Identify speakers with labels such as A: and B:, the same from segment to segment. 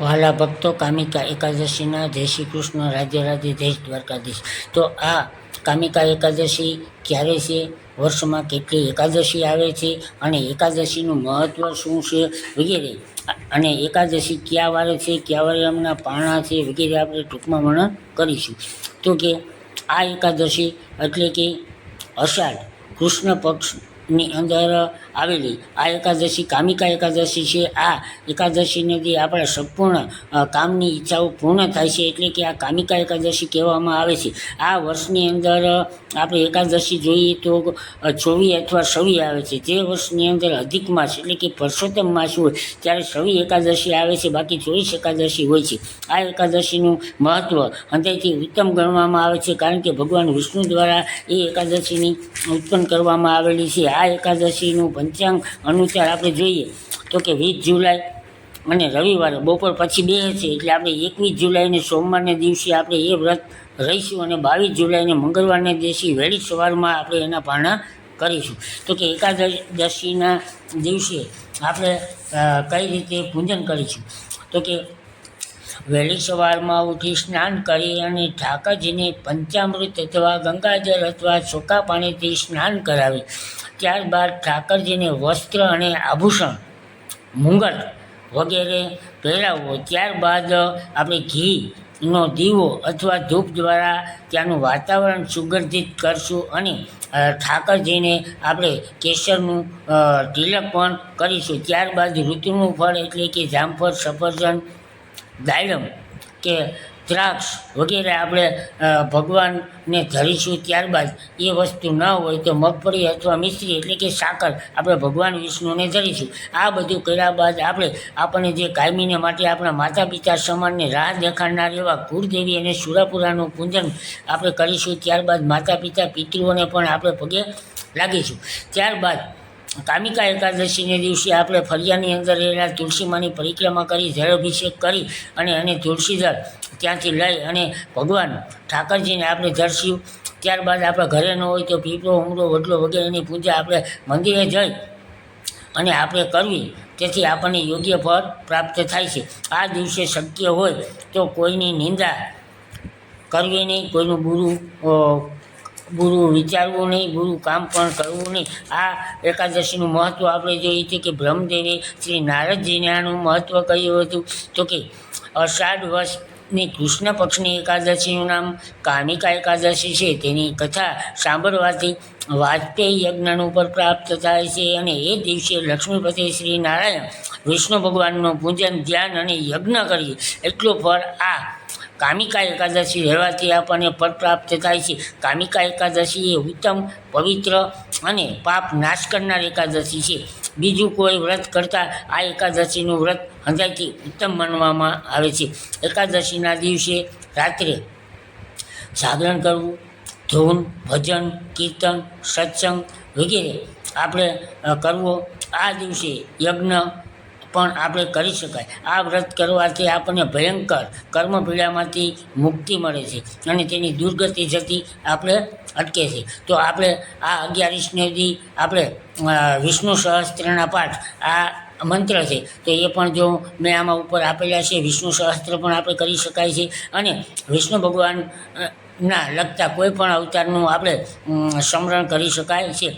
A: વહાલા ભક્તો કામિકા એકાદશીના જય શ્રી કૃષ્ણ, રાજ્ય રાજ્ય જય દ્વારકાધીશ. તો આ કામિકા એકાદશી ક્યારે છે? વર્ષમાં કેટલી એકાદશી આવે છે અને એકાદશીનું મહત્ત્વ શું છે વગેરે? અને એકાદશી કયા વારે છે, કયા વારે એમના પારણા છે વગેરે આપણે ટૂંકમાં વર્ણન કરીશું. તો કે આ એકાદશી એટલે કે અષાઢ કૃષ્ણ પક્ષની અંદર આવેલી. આ એકાદશી કામિકા એકાદશી છે. આ એકાદશીનેથી આપણા સંપૂર્ણ કામની ઈચ્છાઓ પૂર્ણ થાય છે એટલે કે આ કામિકા એકાદશી કહેવામાં આવે છે. આ વર્ષની અંદર આપણે એકાદશી જોઈએ તો ચોવી અથવા સવી આવે છે. જે વર્ષની અંદર અધિક માસ એટલે કે પરસોત્તમ માસ હોય, ત્યારે સવી એકાદશી આવે છે. બાકી ચોવીસ એકાદશી હોય છે. આ એકાદશીનું મહત્ત્વ હૃદયથી ઉત્તમ ગણવામાં આવે છે. કારણ કે ભગવાન વિષ્ણુ દ્વારા એ એકાદશીની ઉત્પન્ન કરવામાં આવેલી છે. આ એકાદશીનું પંચાંગ અનુસાર આપણે જોઈએ તો કે વીસ જુલાઈ અને રવિવારે, બપોર પછી બે છે એટલે આપણે એકવીસ જુલાઈને સોમવારને દિવસે આપણે એ વ્રત રહીશું અને બાવીસ જુલાઈને મંગળવારને દિવસે વહેલી સવારમાં આપણે એના પારણા કરીશું. તો કે એકાદશીના દિવસે આપણે કઈ રીતે પૂજન કરીશું? તો કે વહેલી સવારમાં ઉઠી સ્નાન કરી અને ઠાકરજીને પંચામૃત અથવા ગંગાજળ અથવા ચોખ્ખા પાણીથી સ્નાન કરાવી. ત્યારબાદ ઠાકરજીને વસ્ત્ર અને આભૂષણ મુંગટ વગેરે પહેરાવવો. ત્યારબાદ આપણે ઘીનો દીવો અથવા ધૂપ દ્વારા ત્યાંનું વાતાવરણ સુગંધિત કરશું અને ઠાકરજીને આપણે કેસરનું તિલક પણ કરીશું. ત્યારબાદ ઋતુનું ફળ એટલે કે જામફળ, સફરજન દાડમ કે દ્રાક્ષ વગેરે આપણે ભગવાનને ધરીશું ત્યારબાદ એ વસ્તુ ન હોય તો મગફળી અથવા મિશ્રી એટલે કે સાકર આપણે ભગવાન વિષ્ણુને ધરીશું. આ બધું કર્યા બાદ આપણે, આપણને જે કાયમીને માટે આપણા માતા પિતા સમાનને રાહ દેખાડનાર એવા કુળદેવી અને સુરાપુરાનું પૂજન આપણે કરીશું ત્યારબાદ માતા પિતા પિતૃઓને પણ આપણે પગે લાગીશું. ત્યારબાદ કામિકા એકાદશીને દિવસે આપણે ફરિયાની અંદર રહેલા તુલસીમાની પરિક્રમા કરી, જળાભિષેક કરી અને એને તુલસીધર ત્યાંથી લઈ અને ભગવાન ઠાકરજીને આપણે ધરશું ત્યારબાદ આપણે ઘરે ન હોય તો પીપળો ઉમરો વડલો વગેરેની પૂજા આપણે મંદિરે જઈ અને આપણે કરવી. તેથી આપણને યોગ્ય ફળ પ્રાપ્ત થાય છે. આ દિવસે શક્ય હોય તો કોઈની નિંદા કરવી નહીં, કોઈનું બુરું બુરું વિચારવું નહીં, ગુરુ કામ પણ કરવું નહીં. આ એકાદશીનું મહત્ત્વ આપણે જોઈએ છીએ કે બ્રહ્મદેવે શ્રી નારદજીને આનું મહત્ત્વ કહ્યું હતું. તો કે અષાઢ વર્ષની કૃષ્ણ પક્ષની એકાદશીનું નામ કામિકા એકાદશી છે. તેની કથા સાંભળવાથી વાજપેયી યજ્ઞનું ઉપર પ્રાપ્ત થાય છે અને એ દિવસે લક્ષ્મીપતિ શ્રી નારાયણ વિષ્ણુ ભગવાનનું પૂજન, ધ્યાન અને યજ્ઞ કરીએ. એટલું ફળ આ કામિકા એકાદશી રહેવાથી આપણને ફળ પ્રાપ્ત થાય છે. કામિકા એકાદશી એ ઉત્તમ, પવિત્ર અને પાપ નાશ કરનાર એકાદશી છે. બીજું કોઈ વ્રત કરતાં આ એકાદશીનું વ્રત હંધાઈથી ઉત્તમ માનવામાં આવે છે. એકાદશીના દિવસે રાત્રે જાગરણ કરવું, ધૂન, ભજન, કીર્તન, સત્સંગ વગેરે આપણે કરવો. આ દિવસે યજ્ઞ પણ આપણે કરી શકાય. આ વ્રત કરવાથી આપણને ભયંકર કર્મપીડામાંથી મુક્તિ મળે છે અને તેની દુર્ગતિ જતી આપણે અટકે છે. તો આપણે આ અગિયારીસને દી આપણે વિષ્ણુ સહસ્ત્રના પાઠ, આ મંત્ર છે. તો એ પણ જો મેં આમાં ઉપર આપેલા છે, વિષ્ણુ સહસ્ત્ર પણ આપણે કરી શકાય છે. અને વિષ્ણુ ભગવાન ના, લગતા કોઈ પણ અવતારનું આપણે સ્મરણ કરી શકાય છે.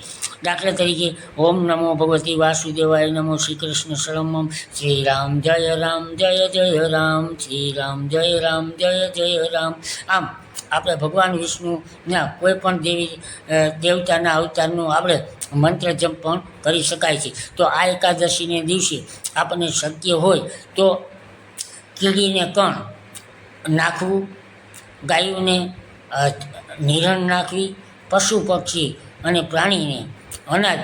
A: દાખલા તરીકે, ઓમ નમો ભગવતી વાસુદેવાય નમો શ્રી કૃષ્ણ શરમમ શ્રી રામ જય રામ, જય જય રામ શ્રી રામ જય રામ, જય જય રામ. આમ, આપણે ભગવાન વિષ્ણુના કોઈ પણ દેવી દેવતાના અવતારનું આપણે મંત્ર જપ પણ કરી શકાય છે. તો આ એકાદશીને દિવસે આપણને શક્ય હોય તો કીડીને કણ નાખવું, ગાયોને નિરણ નાખવી, પશુ પક્ષી અને પ્રાણીને અનાજ,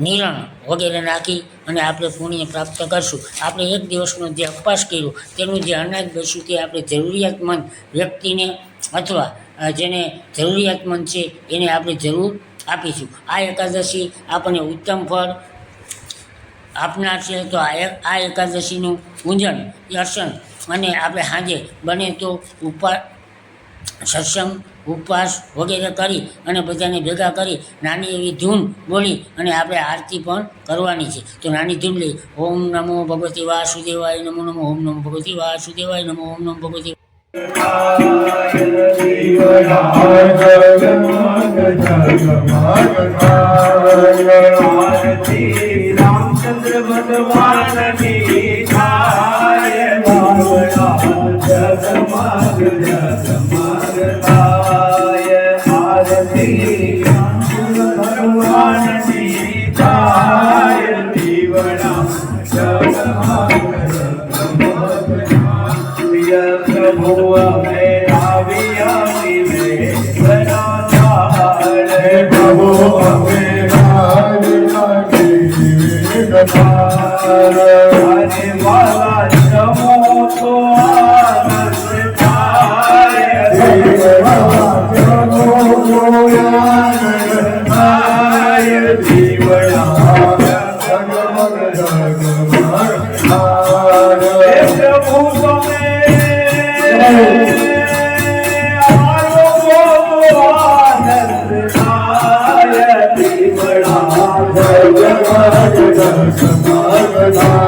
A: નિરણ વગેરે નાખી અને આપણે પુણ્ય પ્રાપ્ત કરશું. આપણે એક દિવસનો જે અપવાસ કર્યો, તેનું જે અનાજ બચ્યું તે આપણે જરૂરિયાતમંદ વ્યક્તિને અથવા જેને જરૂરિયાતમંદ છે એને આપણે જરૂર આપીશું. આ એકાદશી આપણને ઉત્તમ ફળ આપનાર છે તો આ એકાદશીનું પૂજન, દર્શન અને આપણે સાંજે બને તો ઉપા સત્સંગ, ઉપવાસ વગેરે કરી અને બધાને ભેગા કરી નાની એવી ધૂન બોલી અને આપણે આરતી પણ કરવાની છે. તો નાની ધૂન લઈ, ઓમ નમો ભગવતી વાસુદેવાય નમો નમો, ઓમ નમો ભગવતી વાસુદેવાય નમો, ઓમ નમો ભગવતી
B: જગમગ હરે વાલા જમો તો Samaradana, Samaradana.